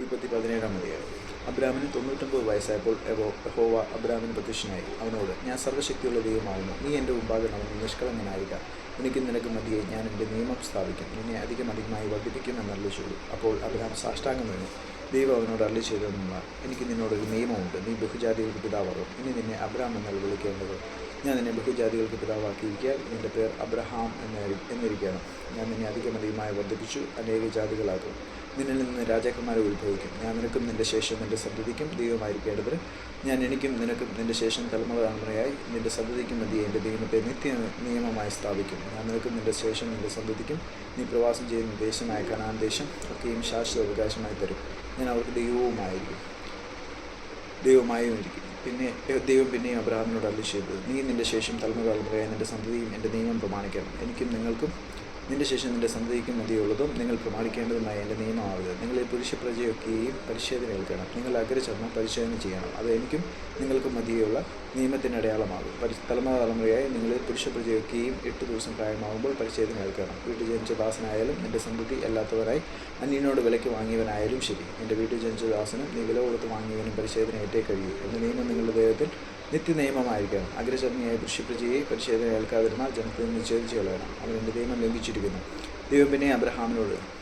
ഉൽപ്പത്തി പതിനേഴാം മതിയായി അബ്രാമിന് തൊണ്ണൂറ്റൊമ്പത് വയസ്സായപ്പോൾ യഹോ യഹോവ അബ്രാമിന് പ്രത്യക്ഷനായി. അവനോട് ഞാൻ സർവശക്തിയുള്ള ദൈവമാകുന്നു. നീ എന്റെ മുമ്പാകെ നടന്ന് നിഷ്കളങ്കനായില്ല എനിക്ക് നിനക്ക് മതിയെ ഞാൻ എന്റെ നിയമം സ്ഥാപിക്കും. നിന്നെ അധികം അധികമായി വർദ്ധിപ്പിക്കും എന്നല്ല ചെയ്തു അപ്പോൾ അബ്രാം സാഷ്ടാംഗം വീണു ദൈവം അവനോട് അരളി ചെയ്തതെന്നാൽ എനിക്ക് നിന്നോടൊരു നിയമമുണ്ട്. നീ ബഹുജാതിയുടെ പിതാവാകും. ഇനി നിന്നെ അബ്രാം എന്നാൽ വിളിക്കേണ്ടത് ഞാൻ നിന്നെ ബഹുജാതികൾക്ക് പിതാവാക്കിയിരിക്കാൻ എന്റെ പേർ അബ്രഹാം എന്നായി എന്നിരിക്കണം. ഞാൻ നിന്നെ അധികം അധികമായി വർദ്ധിപ്പിച്ചു അനേക ജാതികളാക്കും. നിന്നിൽ നിന്ന് രാജാക്കന്മാരെ ഉത്ഭവിക്കും. ഞാൻ നിനക്കും നിന്റെ ശേഷം നിന്റെ സന്തതിക്കും ദൈവമായിരിക്കേണ്ടതിന്. ഞാൻ എനിക്കും നിനക്കും നിന്റെ ശേഷം തലമുറ തലമുറയായി നിന്റെ സന്തതിക്കും മതി എന്റെ ദൈവത്തെ നിത്യ നിയമമായി സ്ഥാപിക്കും. ഞാൻ നിനക്കും നിന്റെ ശേഷം നിന്റെ സന്തതിക്കും നീ പ്രവാസം ചെയ്യുന്ന ദേശമായ കനാൻ ദേശം ഒക്കെയും ശാശ്വത അവകാശമായി തരും. ഞാൻ അവർക്ക് ദൈവവുമായിരിക്കും. ദൈവമായും ഇരിക്കും. പിന്നെ ദൈവം പിന്നെയും അബ്രഹാമിനോട് അല്ലി ചെയ്തത് നീ നിന്റെ ശേഷം തലമുറ തലമുറയായി നിന്റെ സന്തതിയും എന്റെ നിയമം പ്രമാണിക്കണം. എനിക്കും നിങ്ങൾക്കും നിന്റെ ശേഷം നിന്റെ സന്തതിക്ക് മതിയുള്ളതും നിങ്ങൾ പ്രമാണിക്കേണ്ടതുമായ എന്റെ നിയമമാവുക നിങ്ങൾ ഈ പുരുഷ പ്രജയൊക്കെയും പരിശോധന ഏൽക്കണം നിങ്ങൾ അഗ്രചർമ്മം പരിശോധന ചെയ്യണം. അത് എനിക്കും നിങ്ങൾക്കും മതിയുള്ള നിയമത്തിന്റെ അടയാളമാകും. പരി തലമുറ തലമുറയായി നിങ്ങൾ പുരുഷ പ്രജയൊക്കെയും എട്ട് ദിവസം പ്രായമാകുമ്പോൾ പരിശോധന ഏൽക്കണം വീട്ടിൽ ജനിച്ച ദാസനായാലും നിന്റെ സന്തതി അല്ലാത്തവരായി അന്യനോട് വിലയ്ക്ക് വാങ്ങിയവനായാലും ശരി. എന്റെ വീട്ടിൽ ജനിച്ച ദാസനും നീ വില കൊടുത്ത് വാങ്ങിയവനും പരിശോധന ഏറ്റേ കഴിയൂ. എന്ന നിയമം നിങ്ങളുടെ ദേഹത്തിൽ നിത്യനിയമമായിരിക്കണം. അഗ്രചർമ്മിയായ ദൃശ്യപ്രജയെ പരിശോധന ഏൽക്കാതിരുന്നാൽ ജനത്തിൽ നിഷേധിച്ച് കളയണം അവൻ എന്റെ നിയമം ലംഘിച്ചിരിക്കുന്നു. ദൈവം പിന്നെ അബ്രഹാമിനോട്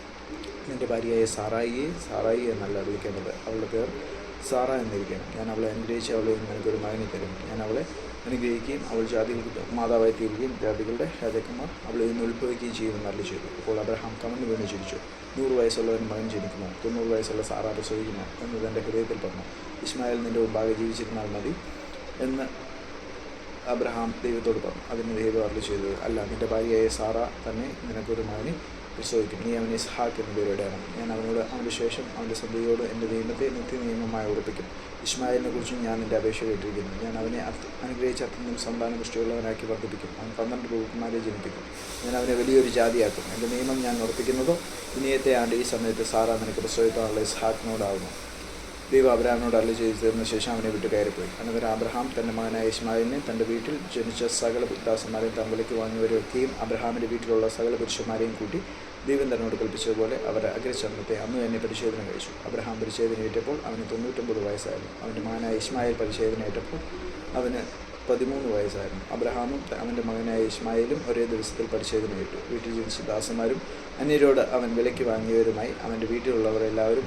എന്റെ ഭാര്യയായ സാറായിയെ സാറായി എന്നല്ല വിളിക്കേണ്ടത്. അവളുടെ പേർ സാറ എന്നിരിക്കണം. ഞാൻ അവളെ അനുഗ്രഹിച്ച് അവളെ ഒരു മകനെ തരും. ഞാൻ അവളെ അനുഗ്രഹിക്കുകയും അവൾ ജാതികൾക്ക് മാതാവായി തീരുകയും ജാതികളുടെ രാജാക്കന്മാർ അവളെ ഇന്ന് ഉത്ഭവിക്കുകയും ചെയ്യുമെന്ന് അല്ല ചെയ്തു. അപ്പോൾ അബ്രഹാം കമന്ന് വീണ് ചിരിച്ചു. നൂറ് വയസ്സുള്ളവൻ മകൻ ജനിക്കുമോ? തൊണ്ണൂറ് വയസ്സുള്ള സാറ പ്രസവിക്കുമോ? എന്ന് തന്റെ ഹൃദയത്തിൽ പറഞ്ഞു. ഇസ്മായിൽ നിന്റെ മുമ്പാകെ ജീവിച്ചിരുന്നാൽ മതി. എന്ന് അബ്രഹാം ദൈവത്തോട് പറഞ്ഞു. അതിന് ദൈവം അറിവ് ചെയ്തത് അല്ല നിന്റെ ഭാര്യയായ സാറ തന്നെ നിനക്കൊരു മകനെ പ്രസവിക്കും. നീ അവനെ സഹാക്ക് എന്ന പേരിടണം ഞാൻ അവനോട് അവന്റെ ശേഷം അവന്റെ സന്ധിയോട് എന്റെ നിയമത്തെ നിത്യ നിയമമായി ഉറപ്പിക്കും. ഇസ്മായിലിനെ കുറിച്ചും ഞാൻ എന്റെ അപേക്ഷ കേട്ടിരിക്കുന്നു. ഞാൻ അവനെ അനുഗ്രഹിച്ച അത്യന്തം സന്താന പുഷ്ടിയുള്ളവനാക്കി വർദ്ധിപ്പിക്കും. അവൻ പന്ത്രണ്ട് പ്രഭുക്കന്മാരെ ജനിപ്പിക്കും. ഞാൻ അവനെ വലിയൊരു ജാതിയാക്കും. എന്റെ നിയമം ഞാൻ ഉറപ്പിക്കുന്നതോ? ഇനിയത്തെ ആണ്ട് ഈ സമയത്ത് സാറ നിനക്ക് പ്രസവിക്കാനുള്ള ഇസ്ഹാക്കിനോടാവുന്നു. ദൈവം അബ്രഹാമിനോട് അല്ല ചെയ്തു തീർന്ന ശേഷം അവനെ വിട്ട് കയറിപ്പോയി. അനന്തരം അബ്രഹാം തന്റെ മകനായ ഇസ്മായിലിനെ തന്റെ വീട്ടിൽ ജനിച്ച സകല പുത്രാസന്മാരെയും തമ്മിലേക്ക് വാങ്ങിയവരൊക്കെയും അബ്രഹാമിന്റെ വീട്ടിലുള്ള സകല പുരുഷന്മാരെയും കൂട്ടി ദൈവം തന്നോട് കൽപ്പിച്ചതുപോലെ അവരുടെ അഗ്രചർമ്മത്തെ അന്ന് തന്നെ പരിശോധന കഴിച്ചു. അബ്രഹാം പരിശോധനയേറ്റപ്പോൾ അവന് തൊണ്ണൂറ്റൊമ്പത് വയസ്സായിരുന്നു. അവന്റെ മകനായ ഇസ്മായിൽ പരിശോധനയേറ്റപ്പോൾ അവന് പതിമൂന്ന് വയസ്സായിരുന്നു. അബ്രഹാമും അവന്റെ മകനായ ഇസ്മായിലും ഒരേ ദിവസത്തിൽ പരിശോധനയിട്ടു വീട്ടിൽ ജനിച്ച ദാസന്മാരും അന്യരോട് അവൻ വിലയ്ക്ക് വാങ്ങിയവരുമായി അവന്റെ വീട്ടിലുള്ളവർ എല്ലാവരും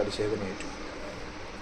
പരിശോധന ഏറ്റു.